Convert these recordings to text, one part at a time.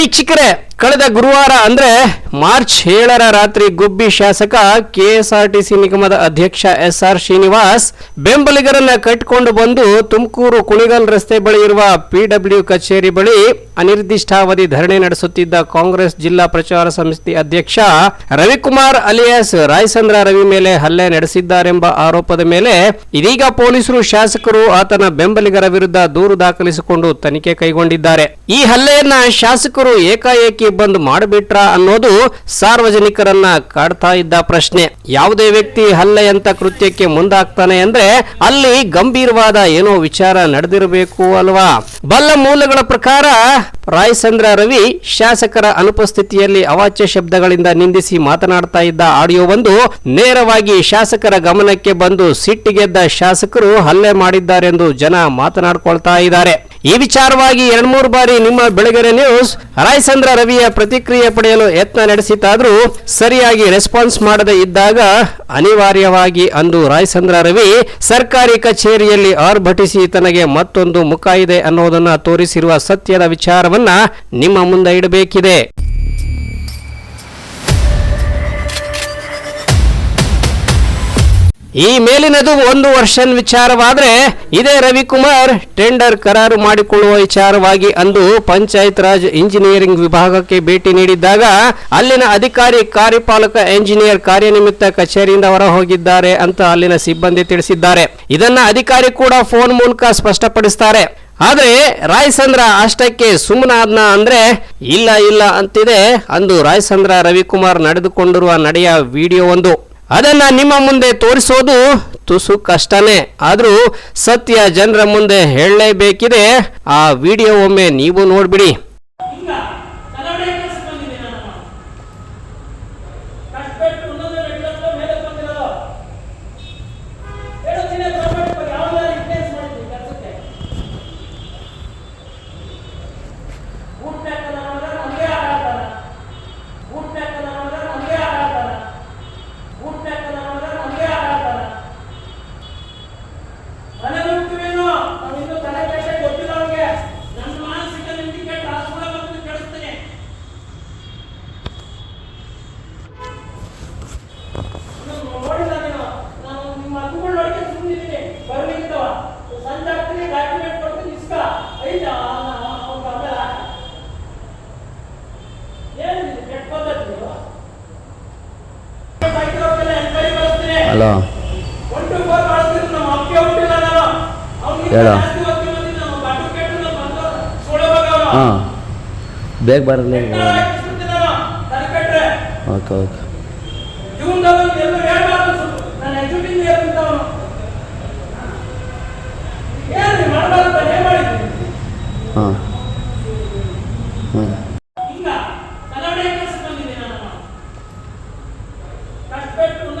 வீட்சிக்கிற ಕಳೆದ ಗುರುವಾರ ಅಂದ್ರೆ ಮಾರ್ಚ್ ಏಳರ ರಾತ್ರಿ ಗುಬ್ಬಿ ಶಾಸಕ ಕೆಎಸ್ಆರ್ಟಿಸಿ ನಿಗಮದ ಅಧ್ಯಕ್ಷ ಎಸ್ ಆರ್ ಶ್ರೀನಿವಾಸ್ ಬೆಂಬಲಿಗರನ್ನ ಕಟ್ಟಿಕೊಂಡು ಬಂದು ತುಮಕೂರು ಕುಣಿಗಲ್ ರಸ್ತೆ ಬಳಿ ಇರುವ ಪಿಡಬ್ಲ್ಯೂ ಕಚೇರಿ ಬಳಿ ಅನಿರ್ದಿಷ್ಟಾವಧಿ ಧರಣಿ ನಡೆಸುತ್ತಿದ್ದ ಕಾಂಗ್ರೆಸ್ ಜಿಲ್ಲಾ ಪ್ರಚಾರ ಸಮಿತಿ ಅಧ್ಯಕ್ಷ ರವಿಕುಮಾರ್ ಅಲಿಯಾಸ್ ರಾಯಚಂದ್ರ ರವಿ ಮೇಲೆ ಹಲ್ಲೆ ನಡೆಸಿದ್ದಾರೆಂಬ ಆರೋಪದ ಮೇಲೆ ಇದೀಗ ಪೊಲೀಸರು ಶಾಸಕರು ಆತನ ಬೆಂಬಲಿಗರ ವಿರುದ್ಧ ದೂರು ದಾಖಲಿಸಿಕೊಂಡು ತನಿಖೆ ಕೈಗೊಂಡಿದ್ದಾರೆ. ಈ ಹಲ್ಲೆಯನ್ನ ಶಾಸಕರು ಏಕಾಏಕಿ ಬಂದ್ ಮಾಡಿಬಿಟ್ರ ಅನ್ನೋದು ಸಾರ್ವಜನಿಕರನ್ನ ಕಾಡ್ತಾ ಇದ್ದ ಪ್ರಶ್ನೆ. ಯಾವುದೇ ವ್ಯಕ್ತಿ ಹಲ್ಲೆ ಅಂತ ಕೃತ್ಯಕ್ಕೆ ಮುಂದಾಗ್ತಾನೆ ಅಂದ್ರೆ ಅಲ್ಲಿ ಗಂಭೀರವಾದ ಏನೋ ವಿಚಾರ ನಡೆದಿರಬೇಕು ಅಲ್ವಾ? ಬಲ್ಲ ಮೂಲಗಳ ಪ್ರಕಾರ ರಾಯಚಂದ್ರ ರವಿ ಶಾಸಕರ ಅನುಪಸ್ಥಿತಿಯಲ್ಲಿ ಅವಾಚ್ಯ ಶಬ್ದಗಳಿಂದ ನಿಂದಿಸಿ ಮಾತನಾಡ್ತಾ ಇದ್ದ ಆಡಿಯೋವೊಂದು ನೇರವಾಗಿ ಶಾಸಕರ ಗಮನಕ್ಕೆ ಬಂದು ಸಿಟ್ಟಿಗೆದ್ದ ಶಾಸಕರು ಹಲ್ಲೆ ಮಾಡಿದ್ದಾರೆಂದು ಜನ ಮಾತನಾಡ್ಕೊಳ್ತಾ ಇದ್ದಾರೆ. ಈ ವಿಚಾರವಾಗಿ ಎರಡ್ ಮೂರು ಬಾರಿ ನಿಮ್ಮ ಬೆಳಗೆರೆ ನ್ಯೂಸ್ ರಾಯಚಂದ್ರ ರವಿಯ ಪ್ರತಿಕ್ರಿಯೆ ಪಡೆಯಲು ಯತ್ನ ನಡೆಸಿತಾದ್ರೂ ಸರಿಯಾಗಿ ರೆಸ್ಪಾನ್ಸ್ ಮಾಡದೇ ಇದ್ದಾಗ ಅನಿವಾರ್ಯವಾಗಿ ಅಂದು ರಾಯಚಂದ್ರ ರವಿ ಸರ್ಕಾರಿ ಕಚೇರಿಯಲ್ಲಿ ಆರ್ಭಟಿಸಿ ತನಗೆ ಮತ್ತೊಂದು ಮುಖ ಇದೆ ಅನ್ನೋದನ್ನ ತೋರಿಸಿರುವ ಸತ್ಯದ ವಿಚಾರವನ್ನ ನಿಮ್ಮ ಮುಂದೆ ಇಡಬೇಕಿದೆ. ಈ ಮೇಲಿನದು ಒಂದು ವರ್ಷನ್ ವಿಚಾರವಾದ್ರೆ ಇದೇ ರವಿಕುಮಾರ್ ಟೆಂಡರ್ ಕರಾರು ಮಾಡಿಕೊಳ್ಳುವ ವಿಚಾರವಾಗಿ ಅಂದು ಪಂಚಾಯತ್ ರಾಜ್ ಇಂಜಿನಿಯರಿಂಗ್ ವಿಭಾಗಕ್ಕೆ ಭೇಟಿ ನೀಡಿದ್ದಾಗ ಅಲ್ಲಿನ ಅಧಿಕಾರಿ ಕಾರ್ಯಪಾಲಕ ಎಂಜಿನಿಯರ್ ಕಾರ್ಯನಿಮಿತ್ತ ಕಚೇರಿಯಿಂದ ಹೊರ ಹೋಗಿದ್ದಾರೆ ಅಂತ ಅಲ್ಲಿನ ಸಿಬ್ಬಂದಿ ತಿಳಿಸಿದ್ದಾರೆ. ಇದನ್ನ ಅಧಿಕಾರಿ ಕೂಡ ಫೋನ್ ಮೂಲಕ ಸ್ಪಷ್ಟಪಡಿಸ್ತಾರೆ. ಆದ್ರೆ ರಾಯಸಂದ್ರ ಅಷ್ಟಕ್ಕೆ ಸುಮ್ಮನಾದ್ನ ಅಂದ್ರೆ ಇಲ್ಲ ಇಲ್ಲ ಅಂತಿದೆ ಅಂದು ರಾಯಸಂದ್ರ ರವಿಕುಮಾರ್ ನಡೆದುಕೊಂಡಿರುವ ನಡೆಯ ವಿಡಿಯೋ ಒಂದು. ಅದನ್ನ ನಿಮ್ಮ ಮುಂದೆ ತೋರಿಸೋದು ತುಸು ಕಷ್ಟನೇ. ಆದರೂ ಸತ್ಯ ಜನರ ಮುಂದೆ ಹೇಳಲೇಬೇಕಿದೆ. ಆ ವಿಡಿಯೋ ಒಮ್ಮೆ ನೀವು ನೋಡ್ಬಿಡಿ. ಬರಲಿ ಓಕೆ ಓಕೆ. ಹಲೋ ಒನ್ ಹಾಂ ಬೇಗ ಕಳಿಸ್ತೀನಿ, ಓಕೆ ಅಪ್ಪಗೆ aspect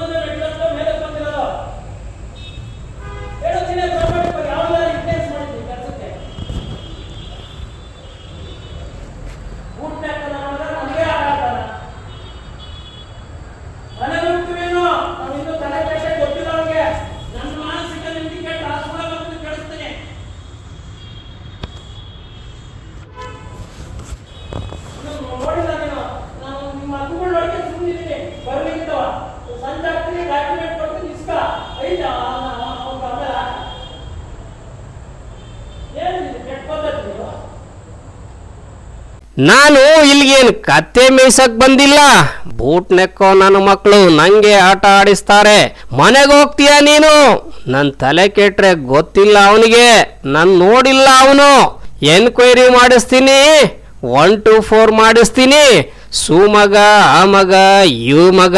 ನಾನು ಇಲ್ಲಿಗೇನು ಕತ್ತೆ ಮೇಯ್ಸಕ್ ಬಂದಿಲ್ಲ? ಬೂಟ್ ನೆಕ್ಕೋ ನನ್ನ ಮಕ್ಕಳು ನಂಗೆ ಆಟ ಆಡಿಸ್ತಾರೆ. ಮನೆಗೆ ಹೋಗ್ತೀಯ ನೀನು? ನನ್ನ ತಲೆ ಕೆಟ್ರೆ ಗೊತ್ತಿಲ್ಲ ಅವನಿಗೆ. ನನ್ ನೋಡಿಲ್ಲ ಅವನು. ಎನ್ಕ್ವೈರಿ ಮಾಡಿಸ್ತೀನಿ. ಒನ್ ಟು ಫೋರ್ ಮಾಡಿಸ್ತೀನಿ. ಸೂ ಮಗ, ಆ ಮಗ, ಯು ಮಗ.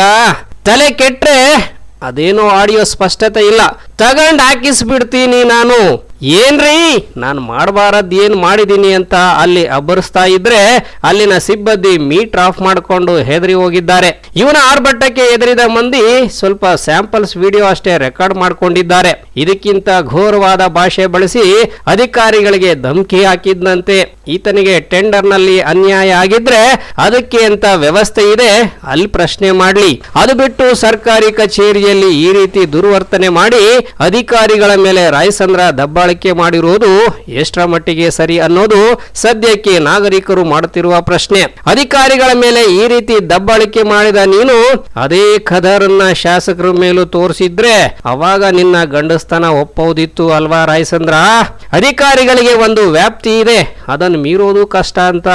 ತಲೆ ಕೆಟ್ರೆ ಅದೇನೋ ಆಡಿಯೋ ಸ್ಪಷ್ಟತೆ ಇಲ್ಲ. ತಗೊಂಡ್ ಹಾಕಿಸ್ಬಿಡ್ತೀನಿ ನಾನು. ಏನ್ರಿ? ನಾನು ಮಾಡಬಾರದ್ ಏನು ಮಾಡಿದ್ದೀನಿ ಅಂತ ಅಲ್ಲಿ ಅಬ್ಬರಿಸ್ತಾ ಇದ್ರೆ ಅಲ್ಲಿನ ಸಿಬ್ಬಂದಿ ಮೀಟರ್ ಆಫ್ ಮಾಡಿಕೊಂಡು ಹೆದರಿ ಹೋಗಿದ್ದಾರೆ. ಇವನ ಆರ್ಭಟಕ್ಕೆ ಎದುರಿದ ಮಂದಿ ಸ್ವಲ್ಪ ಸ್ಯಾಂಪಲ್ಸ್ ವಿಡಿಯೋ ಅಷ್ಟೇ ರೆಕಾರ್ಡ್ ಮಾಡಿಕೊಂಡಿದ್ದಾರೆ. ಇದಕ್ಕಿಂತ ಘೋರವಾದ ಭಾಷೆ ಬಳಸಿ ಅಧಿಕಾರಿಗಳಿಗೆ ಧಮಕಿ ಹಾಕಿದ್ನಂತೆ. ಈತನಿಗೆ ಟೆಂಡರ್ನಲ್ಲಿ ಅನ್ಯಾಯ ಆಗಿದ್ರೆ ಅದಕ್ಕೆ ಅಂತ ವ್ಯವಸ್ಥೆ ಇದೆ? ಅಲ್ಲಿ ಪ್ರಶ್ನೆ ಮಾಡ್ಲಿ. ಅದು ಬಿಟ್ಟು ಸರ್ಕಾರಿ ಕಚೇರಿಯಲ್ಲಿ ಈ ರೀತಿ ದುರ್ವರ್ತನೆ ಮಾಡಿ ಅಧಿಕಾರಿಗಳ ಮೇಲೆ ರಾಯಸಂದ್ರ ದಬ್ಬಾಳಿಕೆ ಮಾಡಿರುವುದು ಎಷ್ಟರ ಮಟ್ಟಿಗೆ ಸರಿ ಅನ್ನೋದು ಸದ್ಯಕ್ಕೆ ನಾಗರಿಕರು ಮಾಡುತ್ತಿರುವ ಪ್ರಶ್ನೆ. ಅಧಿಕಾರಿಗಳ ಮೇಲೆ ಈ ರೀತಿ ದಬ್ಬಾಳಿಕೆ ಮಾಡಿದ ನೀನು ಅದೇ ಖದರನ್ನ ಶಾಸಕರ ಮೇಲೂ ತೋರಿಸಿದ್ರೆ ಅವಾಗ ನಿನ್ನ ಗಂಡಸ್ಥಾನ ಒಪ್ಪೋದಿತ್ತು ಅಲ್ವಾ ರಾಯಸಂದ್ರ ಅಧಿಕಾರಿಗಳಿಗೆ ಒಂದು ವ್ಯಾಪ್ತಿ ಇದೆ. ಅದನ್ನು ಮೀರೋದು ಕಷ್ಟ ಅಂತ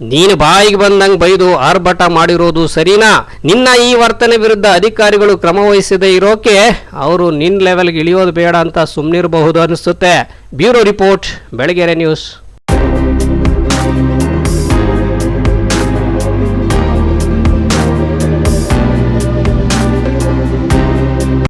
ನೀನು ಬಾಯಿಗೆ ಬಂದಂಗೆ ಬೈದು ಆರ್ಭಟ ಮಾಡಿರೋದು ಸರಿನಾ? ನಿನ್ನ ಈ ವರ್ತನೆ ವಿರುದ್ಧ ಅಧಿಕಾರಿಗಳು ಕ್ರಮ ವಹಿಸದೇ ಇರೋಕೆ ಅವರು ನಿನ್ನ ಲೆವೆಲ್ಗೆ ಇಳಿಯೋದು ಬೇಡ ಅಂತ ಸುಮ್ಮನಿರಬಹುದು ಅನಿಸುತ್ತೆ. Bureau report, Belagere news.